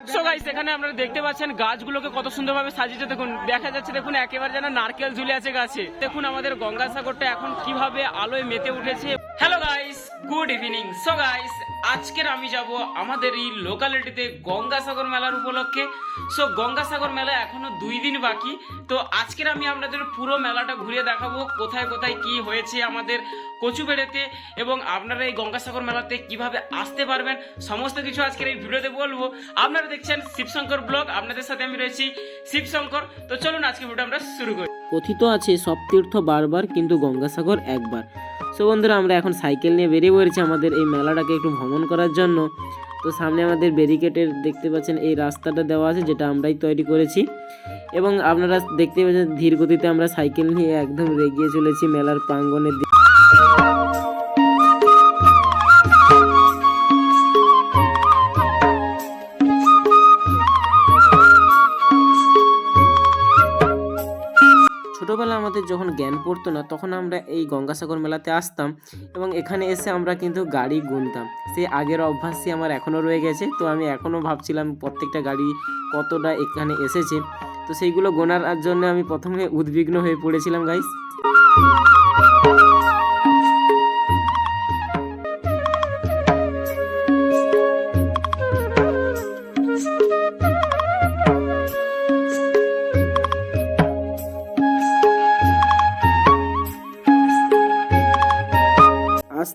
So guys এখানে আপনারা দেখতে পাচ্ছেন গাছগুলোকে কত সুন্দরভাবে সাজিয়েছে। দেখুন, দেখা যাচ্ছে, দেখুন, একেবারে যেন নারকেল ঝুলে আছে গাছে। দেখুন, আমাদের গঙ্গাসাগরটা এখন কীভাবে আলোয় মেতে উঠেছে। Hello guys good evening so guys আজকের আমি যাব আমাদের এই লোকালিটিতে গঙ্গাসাগর মেলার উপলক্ষে। সো গঙ্গাসাগর মেলা এখনও দুই দিন বাকি। তো, আজকের আমি আপনাদের পুরো মেলাটা ঘুরিয়ে দেখাবো, কোথায় কোথায় কি হয়েছে আমাদের কচুবেড়েতে এবং আপনারা এই গঙ্গাসাগর মেলাতে কীভাবে আসতে পারবেন, সমস্ত কিছু আজকের এই ভিডিওতে বলব। আপনারা দেখছেন শিবশঙ্কর ব্লগ, আপনাদের সাথে আমি রয়েছি শিবশঙ্কর। তো, চলুন আজকে ভিডিও আমরা শুরু করি। কথিত আছে, সব তীর্থ বারবার কিন্তু গঙ্গাসাগর একবার। সো বন্ধুরা, আমরা এখন সাইকেল নিয়ে বেরিয়ে পড়েছি আমাদের এই মেলাটাকে একটু ভ্রমণ করার জন্য। তো সামনে আমাদের ব্যারিকেডের দেখতে পাচ্ছেন, এই রাস্তাটা দেওয়া আছে যেটা আমরাই তৈরি করেছি। এবং আপনারা দেখতে পাচ্ছেন ধীর গতিতে আমরা সাইকেল নিয়ে একদম এগিয়ে চলেছি মেলার প্রাঙ্গনের দিকে। জ্ঞান পড়তো না, তখন আমরা এই গঙ্গাসাগর মেলাতে আসতাম এবং এখানে এসে আমরা কিন্তু গাড়ি গুনতাম। সেই আগের অভ্যাসই আমার এখনও রয়ে গেছে, তো আমি এখনও ভাবছিলাম প্রত্যেকটা গাড়ি কতটা এখানে এসেছে। তো সেইগুলো গোনার জন্য আমি প্রথমে উদ্বিগ্ন হয়ে পড়েছিলাম গাইস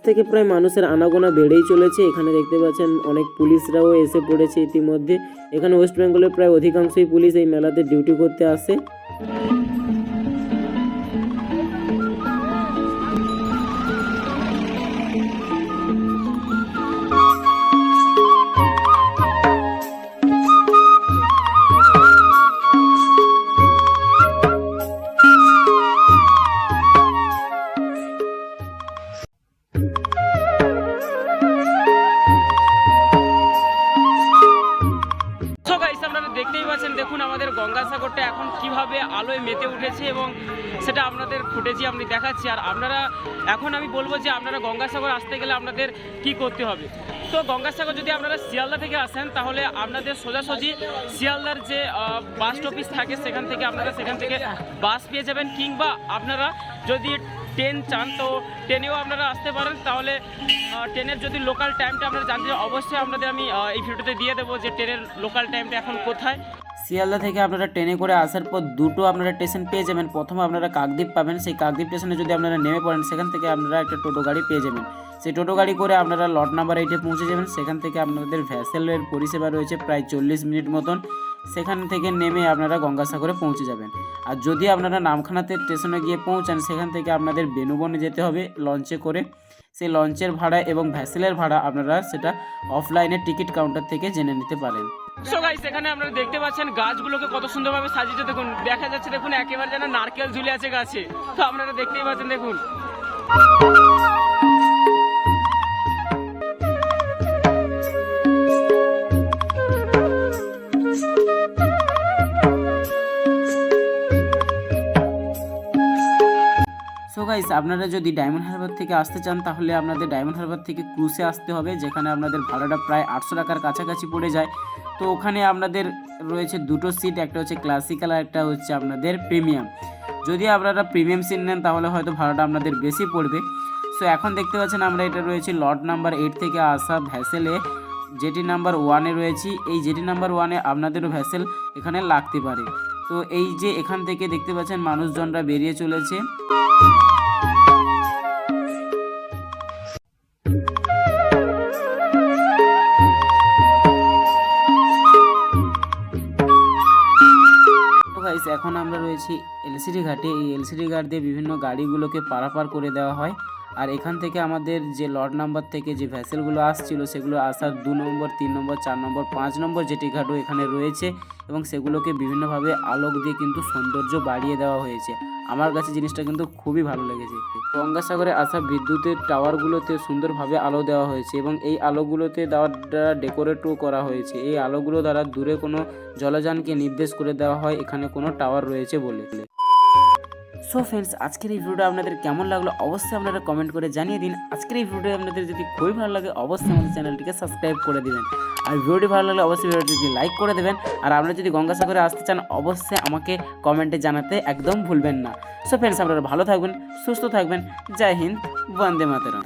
থেকে প্রায় মানুষের আনাগোনা বেড়েই চলেছে। এখানে দেখতে পাচ্ছেন অনেক পুলিশরাও এসে পড়েছে ইতিমধ্যে। এখানে ওয়েস্ট বেঙ্গলের প্রায় অধিকাংশই পুলিশ এই মেলাতে ডিউটি করতে আসে। দেখতেই পাচ্ছেন, দেখুন আমাদের গঙ্গাসাগরটা এখন কীভাবে আলোয় মেতে উঠেছে এবং সেটা আপনাদের ফুটেজি আপনি দেখাচ্ছি। আর আপনারা, এখন আমি বলব যে আপনারা গঙ্গাসাগর আসতে গেলে আপনাদের কি করতে হবে? তো গঙ্গাসাগর যদি আপনারা শিয়ালদা থেকে আসেন, তাহলে আপনাদের সোজাসুজি শিয়ালদার যে বাস স্টপিস থাকে, সেখান থেকে আপনারা সেখান থেকে বাস পেয়ে যাবেন। কিংবা আপনারা যদি ট্রেন চান, তো ট্রেনেও আপনারা আসতে পারেন। তাহলে ট্রেনের যদি লোকাল টাইমটা আপনারা জানতে অবশ্যই আপনাদের আমি এই ভিডিওতে দিয়ে দেবো যে ট্রেনের লোকাল টাইমটা এখন কোথায়। শিয়ালদা থেকে আপনারা ট্রেনে করে আসার পর দুটো আপনারা স্টেশন পেয়ে যাবেন। প্রথমে আপনারা কাকদ্বীপ পাবেন। সেই কাকদ্বীপ স্টেশনে যদি আপনারা নেমে পড়েন, সেখান থেকে আপনারা একটা টোটো গাড়ি পেয়ে যাবেন। সেই টোটো গাড়ি করে আপনারা লট নাম্বার এইটে পৌঁছে যাবেন। সেখান থেকে আপনাদের ভ্যাসেলের পরিষেবা রয়েছে প্রায় চল্লিশ মিনিট মতন। সেখান থেকে নেমে আপনারা গঙ্গাসাগরে পৌঁছে যাবেন। আর যদি আপনারা নামখানাতে স্টেশনে গিয়ে পৌঁছান, সেখান থেকে আপনাদের বেনুবনে যেতে হবে লঞ্চে করে। সেই লঞ্চের ভাড়া এবং ভ্যাসেলের ভাড়া আপনারা সেটা অফলাইনে টিকিট কাউন্টার থেকে জেনে নিতে পারেন। সো এখানে আপনারা দেখতে পাচ্ছেন গাছগুলোকে কত সুন্দরভাবে সাজিয়েছে। দেখুন, দেখা যাচ্ছে, দেখুন, একেবারে যেন নারকেল ঝুলে আছে গাছে। তো আপনারা দেখতেই পাচ্ছেন, দেখুন। গাইস আপনারা যদি ডায়মন্ড হারবার থেকে আসতে চান, তাহলে আপনাদের ডায়মন্ড হারবার থেকে ক্রুজে আসতে হবে, যেখানে আপনাদের ভাড়াটা প্রায় আটশো টাকার কাছাকাছি পড়ে যায়। তো ওখানে আপনাদের রয়েছে দুটো সিট একটা হচ্ছে ক্লাসিক্যাল আর একটা হচ্ছে আপনাদের প্রিমিয়াম যদি আপনারা প্রিমিয়াম সিট নেন, তাহলে হয়তো ভাড়াটা আপনাদের বেশি পড়বে। সো এখন দেখতে পাচ্ছেন আমরা এটা রয়েছে লট নাম্বার এইট থেকে আসা ভ্যাসেলে জেটি নাম্বার ওয়ানে রয়েছি, এই জেটি নাম্বার ওয়ানে আপনাদেরও ভ্যাসেল এখানে লাগতে পারে। তো এই যে এখান থেকে দেখতে পাচ্ছেন, মানুষজনরা বেরিয়ে চলেছে। এখন আমরা রয়েছি এলসিডি ঘাটে। এই এলসিডি ঘাট দিয়ে বিভিন্ন গাড়িগুলোকে পারাপার করে দেওয়া হয়। আর এখান থেকে আমাদের যে লট নাম্বার থেকে যে ভ্যাসেলগুলো আসছিল, সেগুলো আসার দু নম্বর, তিন নম্বর, চার নম্বর, পাঁচ নম্বর যেটি ঘাটও এখানে রয়েছে এবং সেগুলোকে বিভিন্নভাবে আলোক দিয়ে কিন্তু সৌন্দর্য বাড়িয়ে দেওয়া হয়েছে। আমার কাছে জিনিসটা কিন্তু খুবই ভালো লেগেছে। গঙ্গাসাগরে আসা বিদ্যুতের টাওয়ারগুলোতে সুন্দরভাবে আলো দেওয়া হয়েছে এবং এই আলোগুলোতে দেওয়ার দ্বারা ডেকোরেটও করা হয়েছে। এই আলোগুলো দ্বারা দূরে কোনো জলযানকে নির্দেশ করে দেওয়া হয়, এখানে কোনো টাওয়ার রয়েছে বলে। সো ফ্রেন্ডস, আজকের এই ভিডিওটা আপনাদের কেমন লাগল অবশ্যই আপনারা কমেন্ট করে জানিয়ে দিন। আজকের এই ভিডিওটা আপনাদের যদি খুবই ভালো লাগে, অবশ্যই আমাদের চ্যানেলটিকে সাবস্ক্রাইব করে দিবেন। আর ভিডিওটি ভালো লাগলে অবশ্যই ভিডিওটিকে লাইক করে দেবেন। আর আপনারা যদি গঙ্গাসাগরে আসতে চান, অবশ্যই আমাকে কমেন্টে জানাতে একদম ভুলবেন না। সো ফ্রেন্ডস, আপনারা ভালো থাকবেন, সুস্থ থাকবেন। জয় হিন্দ, বন্দে মাতরম।